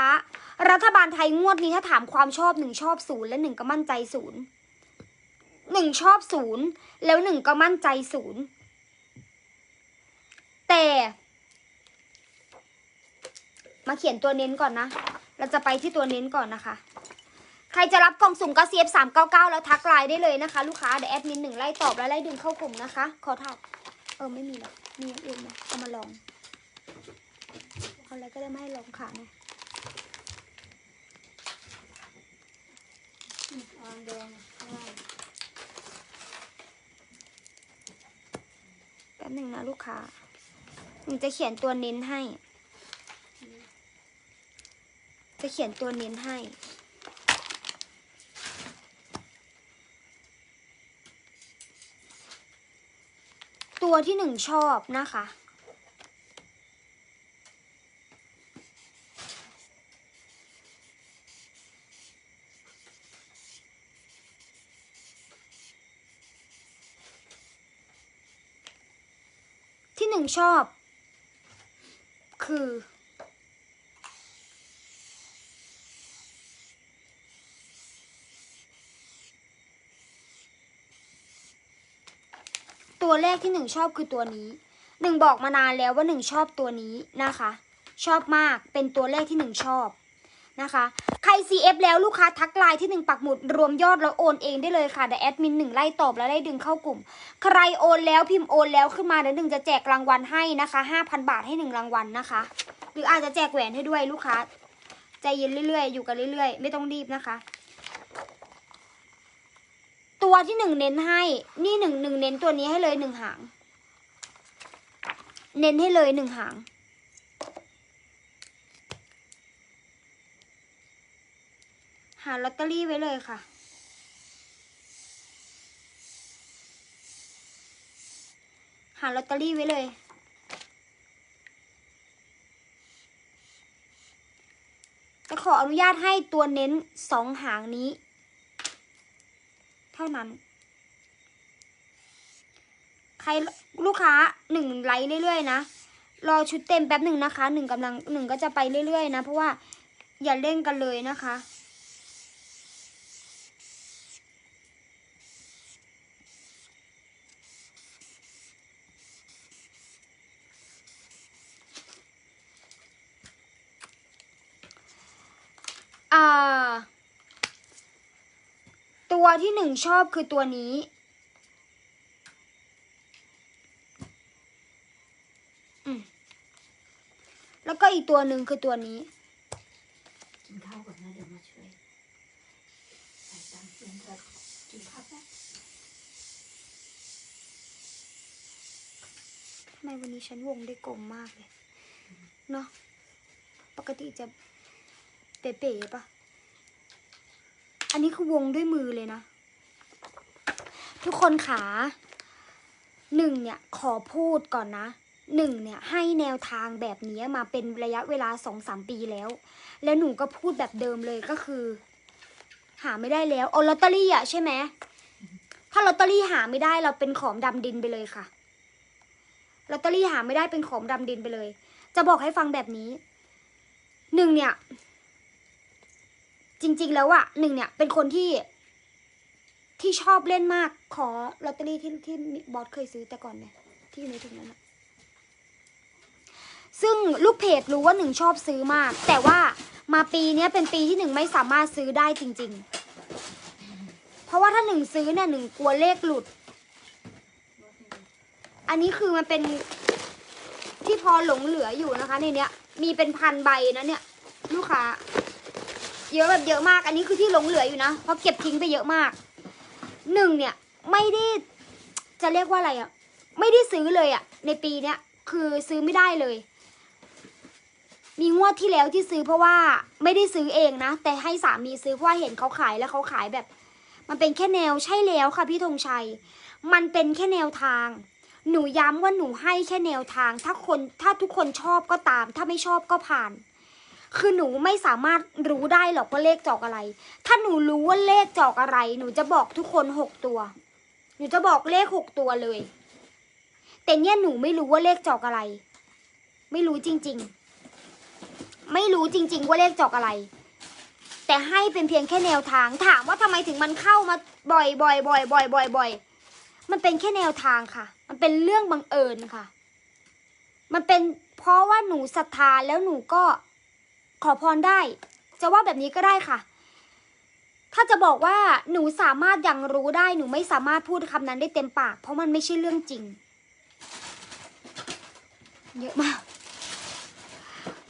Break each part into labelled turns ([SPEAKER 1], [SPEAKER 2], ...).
[SPEAKER 1] า รัฐบาลไทยงวดนี้ถ้าถามความชอบหนึ่งชอบศูนย์และหนึ่งก็มั่นใจศูนย์หนึ่งชอบศูนย์แล้วหนึ่งก็มั่นใจศูนย์แต่ มาเขียนตัวเน้นก่อนนะ เราจะไปที่ตัวเน้นก่อนนะคะ ใครจะรับกล่องสุ่มก็ CF 3 9 9แล้วทักไลน์ได้เลยนะคะ ลูกค้าเดี๋ยวแอดมินหนึ่งไล่ตอบแล้วไล่ดึงเข้ากลุ่มนะคะ ขอถ่ายเออไม่มีหรอกมีอย่างอื่นไหมเอามาลอง เอาอะไรก็ได้ไม่ให้ลองขา ไงแป๊บหนึ่งนะลูกค้าหนูจะเขียนตัวเน้นให้ จะเขียนตัวเน้นให้ ตัวที่หนึ่งชอบนะคะ นึ่งชอบ คือ ตัวแรกที่หนึ่งชอบคือตัวนี้หนึ่งบอกมานานแล้วว่าหนึ่งชอบตัวนี้นะคะ ชอบมากเป็นตัวแรกที่หนึ่งชอบ นะคะ ใคร CF แล้วลูกค้าทักไลน์ที่หนึ่งปักหมุดรวมยอดแล้วโอนเองได้เลยค่ะเดี๋ยวแอดมินหนึ่งไล่ตอบแล้วไล่ดึงเข้ากลุ่ม ใครโอนแล้วพิมพ์โอนแล้วขึ้นมาเดี๋ยวหนึ่งจะแจกรางวัลให้นะคะห้าพันบาทให้หนึ่งรางวัลนะคะ หรืออาจจะแจกแหวนให้ด้วยลูกค้าใจเย็นเรื่อยๆ อยู่กันเรื่อยๆ ไม่ต้องรีบนะคะ ตัวที่หนึ่งเน้นให้ นี่หนึ่งหนึ่งเน้นตัวนี้ให้เลยหนึ่งหาง เน้นให้เลยหนึ่งหาง หาลอตเตอรี่ไว้เลยค่ะ หาลอตเตอรี่ไว้เลย จะขออนุญาตให้ตัวเน้นสองหางนี้ เท่านั้น ใครลูกค้าหนึ่งไลค์เรื่อยๆนะรอชุดเต็มแป๊บหนึ่งนะคะหนึ่งกำลังหนึ่งก็จะไปเรื่อยๆนะ เพราะว่าอย่าเร่งกันเลยนะคะ อ่า ตัวที่หนึ่งชอบคือตัวนี้อืมแล้วก็อีกตัวหนึ่งคือตัวนี้
[SPEAKER 2] กินข้าวก่อนนะเดี๋ยวมาช่วยใส่ตามเพื่อนเถอะกินข้าวแป๊บ
[SPEAKER 1] ทำไมวันนี้ฉันวงได้กลมมากเลย เนาะปกติจะ เป๋ๆปะอันนี้คือวงด้วยมือเลยนะ ทุกคนขาหนึ่งเนี่ยขอพูดก่อนนะหนึ่งเนี่ยให้แนวทางแบบนี้มาเป็นระยะเวลาสองสามปีแล้ว แล้วหนูก็พูดแบบเดิมเลยก็คือ หาไม่ได้แล้วเอาลอตเตอรี่อะใช่ไหมถ้าลอตเตอรี่หาไม่ได้เราเป็นของดำดินไปเลยค่ะลอตเตอรี่หาไม่ได้เป็นของดำดินไปเลย จะบอกให้ฟังแบบนี้หนึ่งเนี่ย จริง ๆ แล้วอะหนึ่งเนี่ยเป็นคนที่ ที่ชอบเล่นมากขอลอตเตอรี่ที่ที่บอสเคยซื้อแต่ก่อนเนี่ยที่อยู่ในถุงนั้นอะซึ่งลูกเพจรู้ว่าหนึ่งชอบซื้อมาก แต่ว่ามาปีเนี้ยเป็นปีที่หนึ่งไม่สามารถซื้อได้จริง ๆ เพราะว่าถ้าหนึ่งซื้อเนี่ยหนึ่งกลัวเลขหลุด อันนี้คือมันเป็นที่พอหลงเหลืออยู่นะคะในเนี้ยมีเป็นพันใบนะเนี่ย ลูกค้า เยอะแบบเยอะมาก อันนี้คือที่หลงเหลืออยู่นะ เพราะเก็บทิ้งไปเยอะมาก หนึ่งเนี่ยไม่ได้จะเรียกว่าอะไรอะไม่ได้ซื้อเลยอะในปีเนี้ยคือซื้อไม่ได้เลย มีงวดที่แล้วที่ซื้อเพราะว่าไม่ได้ซื้อเองนะ แต่ให้สามีซื้อเพราะว่าเห็นเขาขายแล้วเขาขายแบบ มันเป็นแค่แนวใช่แล้วค่ะพี่ธงชัย มันเป็นแค่แนวทาง หนูย้ำว่าหนูให้แค่แนวทาง ถ้าคนถ้าทุกคนชอบก็ตาม ถ้าไม่ชอบก็ผ่าน คือหนูไม่สามารถรู้ได้หรอกว่าเลขจอกอะไร ถ้าหนูรู้ว่าเลขจอกอะไร หนูจะบอกทุกคนหกตัว หนูจะบอกเลขหกตัวเลย แต่เนี่ยหนูไม่รู้ว่าเลขจอกอะไร ไม่รู้จริง ๆ ไม่รู้จริง ๆ ว่าเลขจอกอะไร แต่ให้เป็นเพียงแค่แนวทาง ถามว่าทำไมถึงมันเข้ามาบ่อยบ่อยบ่อยบ่อยบ่อยบ่อยมันเป็นแค่แนวทางค่ะ มันเป็นเรื่องบังเอิญค่ะ มันเป็นเพราะว่าหนูศรัทธาแล้วหนูก็ ขอพรได้ จะว่าแบบนี้ก็ได้ค่ะ ถ้าจะบอกว่าหนูสามารถยังรู้ได้หนูไม่สามารถพูดคำนั้นได้เต็มปาก เพราะมันไม่ใช่เรื่องจริง เยอะมาก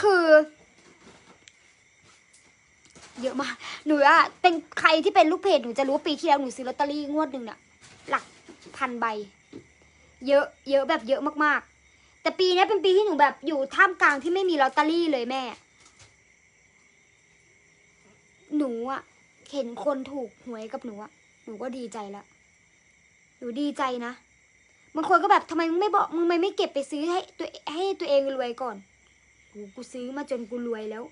[SPEAKER 1] คือ เยอะมาก หนูอะเป็นใครที่เป็นลูกเพจหนูจะรู้ปีที่แล้วหนูซื้อลอตเตอรี่งวดหนึ่งเนี่ยหลักพันใบ เยอะ เยอะแบบเยอะมากๆ แต่ปีนี้เป็นปีที่หนูแบบอยู่ท่ามกลางที่ไม่มีลอตเตอรี่เลยแม่ หนูอะเห็นคนถูกหวยกับหนูอะหนูก็ดีใจละหนูดีใจนะบางคนก็แบบทำไมมึงไม่บอกมึงไม่ไม่เก็บไปซื้อให้ตัวให้ตัวเองรวยก่อนโหกูซื้อมาจนกูรวยแล้ว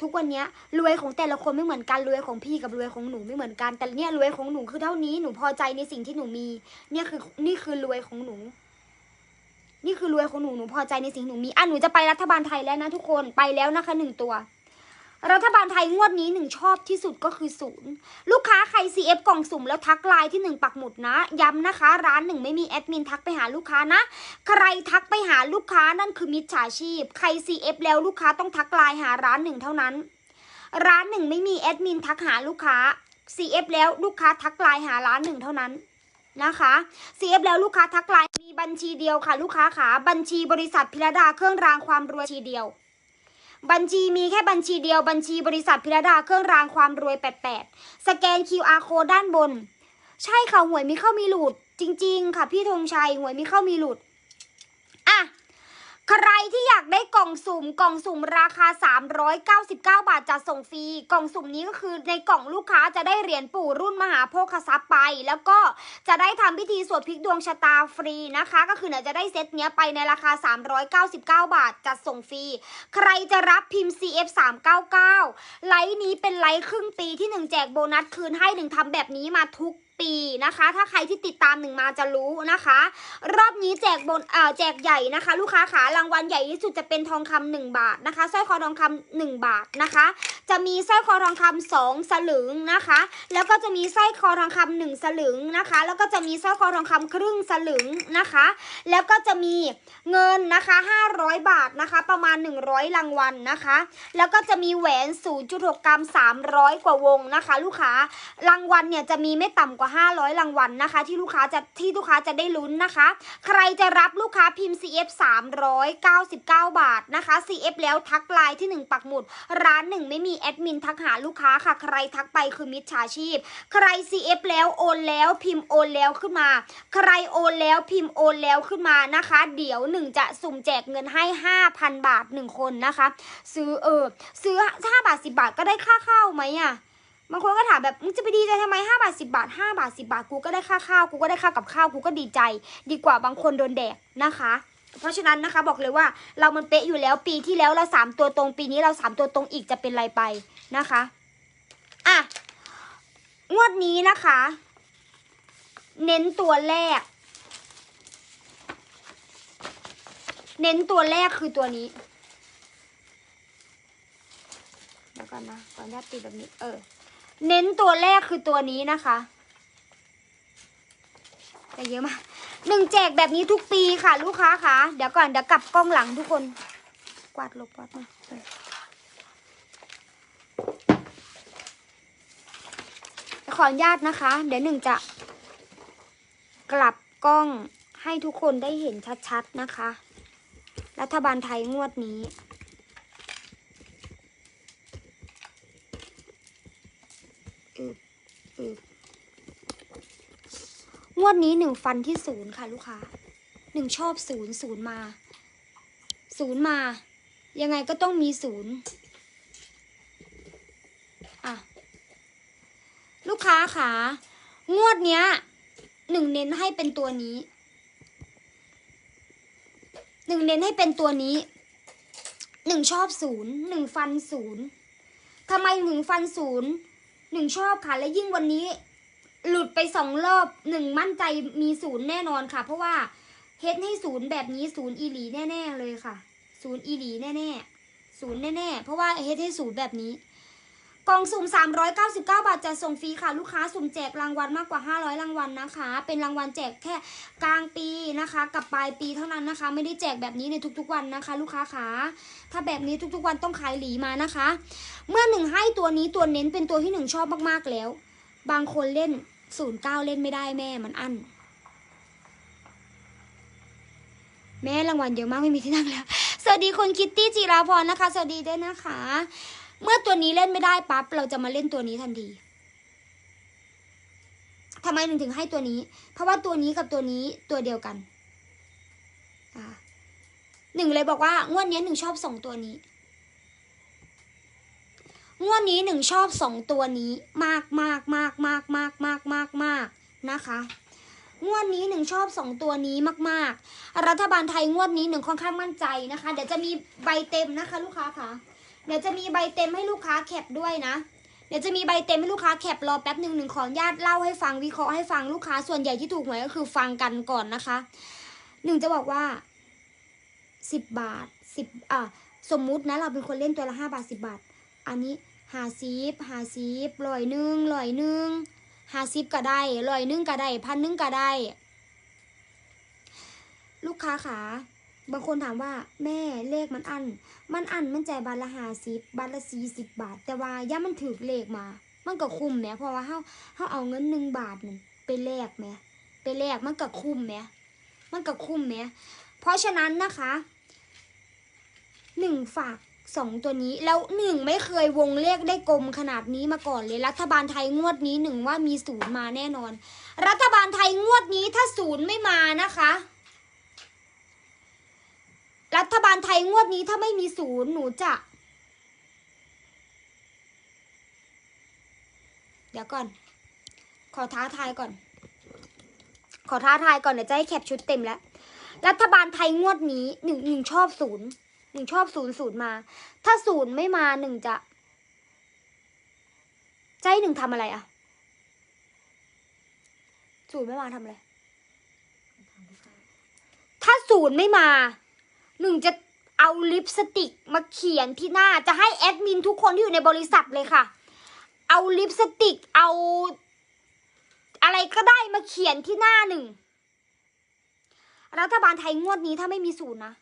[SPEAKER 1] ทุกวันเนี้ยรวยของแต่ละคนไม่เหมือนกันรวยของพี่กับรวยของหนูไม่เหมือนกัน แต่เนี่ยรวยของหนูคือเท่านี้หนูพอใจในสิ่งที่หนูมี เนี่ยคือนี่คือรวยของหนู นี่คือรวยของหนูหนูพอใจในสิ่งหนูมีอะหนูจะไปรัฐบาลไทยแล้วนะทุกคนไปแล้วนะคะหนึ่งตัว รัฐบาลไทยงวดนี้หนึ่งชอบที่สุดก็คือศูนย์ลูกค้าใคร CF กล่องสุ่มแล้วทักไลน์ที่หนึ่งปักหมุดนะ ย้ำนะคะ ร้านหนึ่งไม่มีแอดมินทักไปหาลูกค้านะ ใครทักไปหาลูกค้านั่นคือมิจฉาชีพ ใคร CF แล้วลูกค้าต้องทักไลน์หาร้านหนึ่งเท่านั้น ร้านหนึ่งไม่มีแอดมินทักหาลูกค้า CF แล้วลูกค้าทักไลน์หาร้านหนึ่งเท่านั้นนะคะ CF แล้วลูกค้าทักไลน์มีบัญชีเดียวค่ะ ลูกค้าขาบัญชีบริษัทพิรดาเครื่องรางความรวยชีเดียว บัญชีมีแค่บัญชีเดียวบัญชีบริษัทพิรดาเครื่องรางความรวย 88 สแกน QR code ด้านบน ใช่ค่ะหวยมีเข้ามีหลุด จริง ๆ ค่ะพี่ธงชัยหวยมีเข้ามีหลุด ใครที่อยากได้กล่องสุ่มกล่องสุ่มราคา 399 บาทจะส่งฟรีกล่องสุ่มนี้ก็คือในกล่องลูกค้าจะได้เหรียญปู่รุ่นมหาโภคทรัพย์ไป แล้วก็จะได้ทำพิธีสวดพลิกดวงชะตาฟรีนะคะ ก็คือเนี่ยจะได้เซตเนี้ยไปในราคา 399 บาทจัดส่งฟรีใครจะรับพิมพ์ CF 399ไลฟ์นี้เป็นไลฟ์ครึ่งปีที่หนึ่งแจกโบนัสคืนให้หนึ่งทำแบบนี้มาทุก ปีนะคะ ถ้าใครที่ติดตามหนึ่งมาจะรู้นะคะ รอบนี้แจกบนเอ่อแจกใหญ่นะคะ ลูกค้าขารางวัลใหญ่ที่สุดจะเป็นทองคำหนึ่งบาทนะคะสร้อยคอทองคำหนึ่งบาทนะคะ จะมีสร้อยคอทองคำสองสลึงนะคะ แล้วก็จะมีสร้อยคอทองคำหนึ่งสลึงนะคะ แล้วก็จะมีสร้อยคอทองคำครึ่งสลึงนะคะ แล้วก็จะมีเงินนะคะ500 บาทนะคะ ประมาณ 100รางวัลนะคะ แล้วก็จะมีแหวน 0.6 กรัม 300 กว่าวงนะคะ ลูกค้ารางวัลเนี่ยจะมีไม่ต่ำกว่า500 รางวัลนะคะ ที่ลูกค้าจะที่ลูกค้าจะได้ลุ้นนะคะ ใครจะรับลูกค้าพิมพ์ CF 399 บาทนะคะ CF แล้วทักไลน์ที่ 1 ปักหมุด ร้านหนึ่งไม่มีแอดมินทักหาลูกค้าค่ะ ใครทักไปคือมิจฉาชีพ ใคร CF แล้วโอนแล้วพิมพ์โอนแล้วขึ้นมา ใครโอนแล้วพิมพ์โอนแล้วขึ้นมานะคะ เดี๋ยวหนึ่งจะสุ่มแจกเงินให้ 5,000 บาท 1 คนนะคะ ซื้อเออซื้อ5บาท 10 บาทก็ได้ค่าข้าวไหมอะ บางคนก็ถามแบบมึงจะไปดีใจทำไม5บาท10บาท5บาท10บาทกูก็ได้ค่าข้าวกูก็ได้ค่ากับข้าวกูก็ดีใจ ดีกว่าบางคนโดนแดกนะคะ เพราะฉะนั้นนะคะบอกเลยว่าเรามันเป๊ะอยู่แล้วปีที่แล้วเราสามตัวตรงปีนี้เราสามตัวตรงอีกจะเป็นไรไปนะคะอะงวดนี้นะคะ เน้นตัวแรก เน้นตัวแรกคือตัวนี้เดี๋ยวก่อนนะขออนุญาตติดแบบนี้เออ เน้นตัวแรกคือตัวนี้นะคะแต่เยอะมากหนึ่งแจกแบบนี้ทุกปีค่ะ ลูกค้าคะเดี๋ยวก่อนเดี๋ยวกลับกล้องหลังทุกคน กวาดลบกวาดมาขออนุญาตนะคะ เดี๋ยวหนึ่งจะ กลับกล้องให้ทุกคนได้เห็นชัดๆนะคะ รัฐบาลไทยงวดนี้ อึบอึบ งวดนี้หนึ่งฟันที่ศูนย์ค่ะลูกค้าหนึ่งชอบศูนย์ศูนย์มา ศูนย์มา ยังไงก็ต้องมีศูนย์อะ ลูกค้าค่ะงวดเนี้ยหนึ่งเน้นให้เป็นตัวนี้หนึ่งเน้นให้เป็นตัวนี้หนึ่งชอบศูนย์หนึ่งฟันศูนย์ทำไมหนึ่งฟันศูนย์ หนึ่งชอบค่ะ และยิ่งวันนี้ หลุดไปสองรอบหนึ่งมั่นใจมีศูนย์แน่นอนค่ะ เพราะว่าเฮ็ดให้ศูนย์แบบนี้ศูนย์อีหลีแน่ ๆ เลยค่ะ ศูนย์อีหลีแน่ศูนย์แน่ๆเพราะว่าเฮดให้ศูนย์แบบนี้ กล่องสุ่ม 399 บาทจะส่งฟรีค่ะ ลูกค้าสุ่มแจกรางวัลมากกว่า 500 รางวัลนะคะ เป็นรางวัลแจกแค่กลางปีนะคะ กับปลายปีเท่านั้นนะคะ ไม่ได้แจกแบบนี้ในทุกๆวันนะคะ ลูกค้าขาถ้าแบบนี้ทุกๆวันต้องขายหลีมานะคะ เมื่อหนึ่งให้ตัวนี้ตัวเน้นเป็นตัวที่หนึ่งชอบมากๆแล้ว บางคนเล่น 09 เล่นไม่ได้แม่มันอั้นแม่รางวัลเยอะมากไม่มีที่นั่งแล้ว สวัสดีคุณคิตตี้จิราพรนะคะ สวัสดีด้วยนะคะ เมื่อตัวนี้เล่นไม่ได้ปั๊บเราจะมาเล่นตัวนี้ทันทีทำไมถึงถึงให้ตัวนี้ เพราะว่าตัวนี้กับตัวนี้ตัวเดียวกันอ่าหนึ่งเลยบอกว่างวดนี้หนึ่งชอบสองตัวนี้ งวดนี้หนึ่งชอบสองตัวนี้ มากมากมากมากมากมากมากมากนะคะ งวดนี้หนึ่งชอบสองตัวนี้มาก ๆ รัฐบาลไทยงวดนี้หนึ่งค่อนข้างมั่นใจนะคะ เดี๋ยวจะมีใบเต็มนะคะ ลูกค้าค่ะ เดี๋ยวจะมีใบเต็มให้ลูกค้าแคปด้วยนะ เดี๋ยวจะมีใบเต็มให้ลูกค้าแคปรอแป๊บหนึ่งหนึ่งขออนุญาตเล่าให้ฟังวิเคราะห์ให้ฟังลูกค้าส่วนใหญ่ที่ถูกหวยก็คือฟังกันก่อนนะคะหนึ่งจะบอกว่าสิบบาทสิบอะสมมุตินะเราเป็นคนเล่นตัวละห้าบาทสิบบาท อันนี้หาซีบหาซีบร้อยหนึ่งร้อยหนึ่งหาซีบก็ได้ร้อยหนึ่งก็ได้พันหนึ่งก็ได้ ลูกค้าขา บางคนถามว่าแม่เลขมันอัน มันอันมันจ่ายบาทละห้าสิบบาทละสี่สิบบาท แต่ว่าย่ามันถือเลขมา มันก็คุ้มแหมเพราะว่าเฮาเฮาเอาเงินหนึ่งบาทนึงไปแลกแหมไปแลกมันก็คุ้มแหมมันก็คุ้มแหมเพราะฉะนั้นนะคะหนึ่งฝากสองตัวนี้แล้วหนึ่งไม่เคยวงเลขได้กลมขนาดนี้มาก่อนเลย รัฐบาลไทยงวดนี้หนึ่งว่ามีศูนย์มาแน่นอน รัฐบาลไทยงวดนี้ถ้าศูนย์ไม่มานะคะ รัฐบาลไทยงวดนี้ถ้าไม่มีศูนย์หนูจะ เดี๋ยวก่อน ขอท้าทายก่อน ขอท้าทายก่อนเดี๋ยวจะให้แคปชุดเต็มแล้ว รัฐบาลไทยงวดนี้หนึ่งหนึ่งชอบศูนย์หนึ่งชอบศูนย์ศูนย์มา ถ้าศูนย์ไม่มาหนึ่งจะจะให้หนึ่งทำอะไรอะศูนย์ไม่มาทำอะไร ถ้าศูนย์ไม่มา หนึ่งจะเอาลิปสติกมาเขียนที่หน้าจะให้แอดมินทุกคนที่อยู่ในบริษัทเลยค่ะ เอาลิปสติกเอา อะไรก็ได้มาเขียนที่หน้าหนึ่งรัฐบาลไทยงวดนี้ถ้าไม่มีศูนย์นะ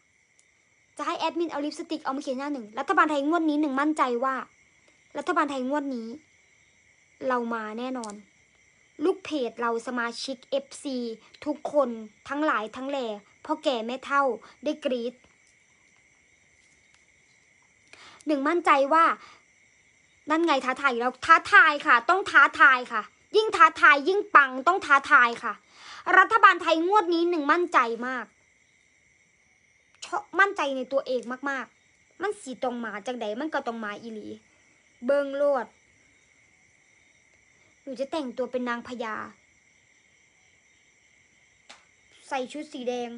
[SPEAKER 1] จะให้แอดมินเอาลิปสติกเอามาเขียนหน้าหนึ่งรัฐบาลไทยงวดนี้หนึ่งมั่นใจว่า รัฐบาลไทยงวดนี้ เรามาแน่นอน ลูกเพจเราสมาชิก FC ทุกคนทั้งหลายทั้งแหล่พ่อแก่แม่เท่าได้กรีด หนึ่งมั่นใจว่า นั่นไงท้าทายแล้วท้าทายค่ะ ต้องท้าทายค่ะ ยิ่งท้าทายยิ่งปังต้องท้าทายค่ะ รัฐบาลไทยงวดนี้หนึ่งมั่นใจมากชอบมั่นใจในตัวเองมากๆ มันสีตรงมาจากใดมันก็ตรงมาอีหลี เบิงโลดหนูจะแต่งตัวเป็นนางพญา ใส่ชุดสีแดง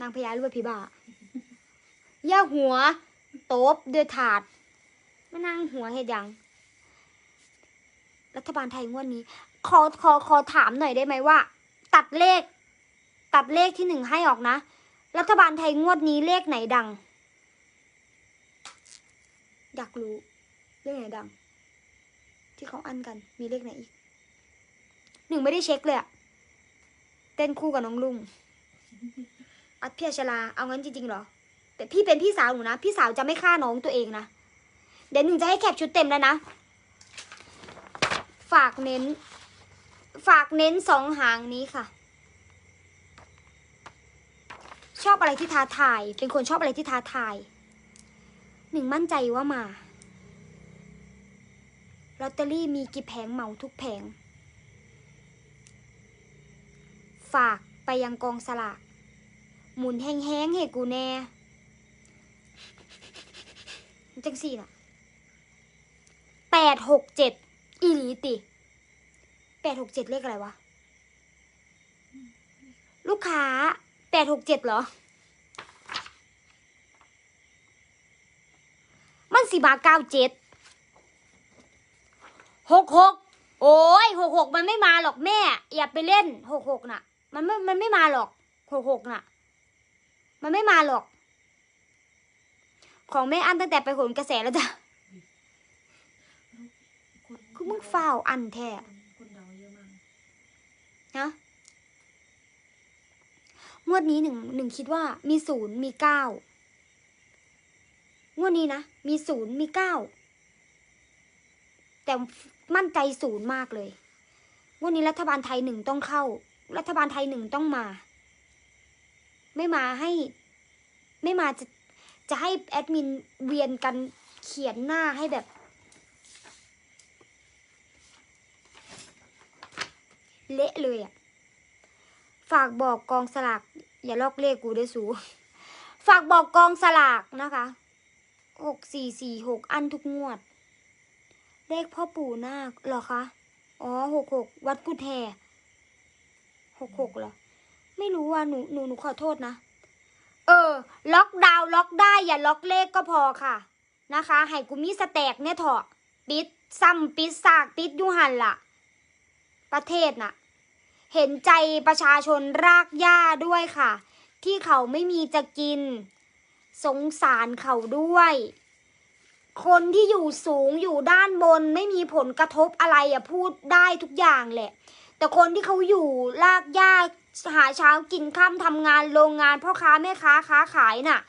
[SPEAKER 1] นางพญาหรือว่าผีบ้า ย่าหัว โตบเด้วยถาดไม่นั่งหัวเห็ดยัง รัฐบาลไทยงวดนี้ ขอขอขอถามหน่อยได้ไหมว่า ตัดเลข ตัดเลขที่หนึ่งให้ออกนะ รัฐบาลไทยงวดนี้เลขไหนดัง อยากรู้ เลขไหนดัง ที่เขาอั้นกัน มีเลขไหนอีก หนึ่งไม่ได้เช็คเลยอะเต้นคู่กับน้องลุงอัดพี่อัชลา เอางั้นจริงๆเหรอ แต่พี่เป็นพี่สาวหนูนะ พี่สาวจะไม่ฆ่าน้องตัวเองนะ เดี๋ยวหนึ่งจะให้แคปชุดเต็มแล้วนะ ฝากเน้น ฝากเน้นสองหางนี้ค่ะ ชอบอะไรที่ท้าทาย เป็นคนชอบอะไรที่ท้าทาย หนึ่งมั่นใจว่ามา ลอตเตอรี่มีกี่แผงเหมาทุกแผง ฝากไปยังกองสลากหมุนแห้งๆให้กูแน่ จังสี่น่ะแปดหกเจ็ดอีหลีติแปดหกเจ็ดเลขอะไรวะ ลูกค้าแปดหกเจ็ดเหรอ มันสีบาเก้าเจ็ดหกหกโอ้ยหกหกมันไม่มาหรอกแม่ อย่าไปเล่นหกหกน่ะ มันไม่มันไม่มาหรอกหกหกน่ะ มันไม่มาหรอก ของแม่อันตั้งแต่ไปโหนกระแสแล้วจ้ะ
[SPEAKER 2] คน
[SPEAKER 1] คือมึงฝ้าวอันแท้
[SPEAKER 2] คนเดาเยอะมาก
[SPEAKER 1] นะงวดนี้หนึ่งหนึ่งคิดว่ามีศูนย์มีเก้างวดนี้นะ มีศูนย์มีเก้าแต่มั่นใจศูนย์มากเลยงวดนี้รัฐบาลไทยหนึ่งต้องเข้า รัฐบาลไทยหนึ่งต้องมา ไม่มาให้ ไม่มาจะ จะให้แอดมินเวียนกันเขียนหน้าให้แบบ เละเลยอะ่ะ ฝากบอกกองสลาก อย่าลอกเลขกูด้วยสูฝากบอกกองสลากนะคะหกสี่สี่หกอันทุกงวด เลขพ่อปู่นาคเหรอคะ อ๋อหกหกวัดกุฎแฮหกหกเหรอ ไม่รู้ว่าหนูหนูหนูขอโทษนะ เออ ล็อกดาวล็อกได้อย่าล็อกเลขก็พอค่ะ นะคะให้กูมีสแต็กเนี่ยเถอะปิดซ้ำปิดซากปิดยูหันล่ะ ประเทศน่ะ เห็นใจประชาชนรากหญ้าด้วยค่ะ ที่เขาไม่มีจะกิน สงสารเขาด้วย คนที่อยู่สูงอยู่ด้านบนไม่มีผลกระทบอะไรอะพูดได้ทุกอย่างแหละ แต่คนที่เขาอยู่รากหญ้า หาเช้ากินข้ามทำงานโรงงานพ่อค้าแม่ค้าค้าขายน่ะ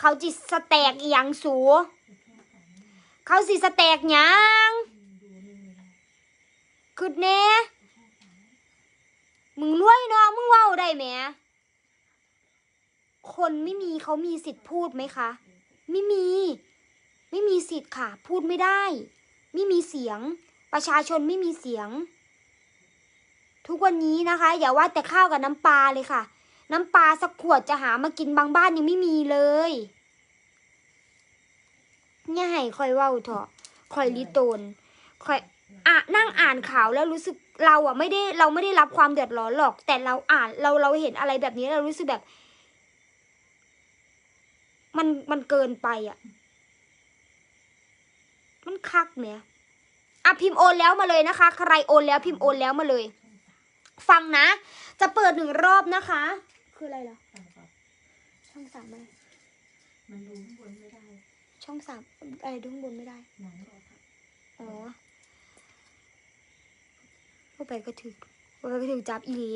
[SPEAKER 1] เขาจิตสแตกอย่างสูเขาสิสแตกหยัง
[SPEAKER 2] ดูนี่ไม่ได้
[SPEAKER 1] คือเน่มึงรวยเนาะมึงเว้าได้ไหมคนไม่มีเขามีสิทธิ์พูดไหมคะ ไม่มี ไม่มีสิทธิ์ค่ะ พูดไม่ได้ ไม่มีเสียง ประชาชนไม่มีเสียง ทุกวันนี้นะคะ อย่าว่าแต่ข้าวกับน้ำปลาเลยค่ะ น้ำปลาสักขวดจะหามากินบางบ้านยังไม่มีเลยเนี่ยให้คอยเว้าเถอะคอยลิโตนคอยอะนั่งอ่านข่าวแล้วรู้สึกเราอะไม่ได้เราไม่ได้รับความเดือดร้อนหรอก แต่เราอ่านเราเราเห็นอะไรแบบนี้เรารู้สึกแบบ มันมันเกินไปอะ มันคักเนี่ยอะพิมพ์โอนแล้วมาเลยนะคะ ใครโอนแล้วพิมพ์โอนแล้วมาเลย ฟังนะ จะเปิดหนึ่งรอบนะคะ คืออะไรเหรอ
[SPEAKER 2] ฟังก่อน
[SPEAKER 1] ช่องสามอะไร
[SPEAKER 2] มันดูข้างบนไม่ได้
[SPEAKER 1] ช่องสามอะไรดูข้างบนไม่ได้
[SPEAKER 2] หนังรอครับ
[SPEAKER 1] อ๋อเข้าไปก็ถึกเข้าไปก็ถึกจับอีหลี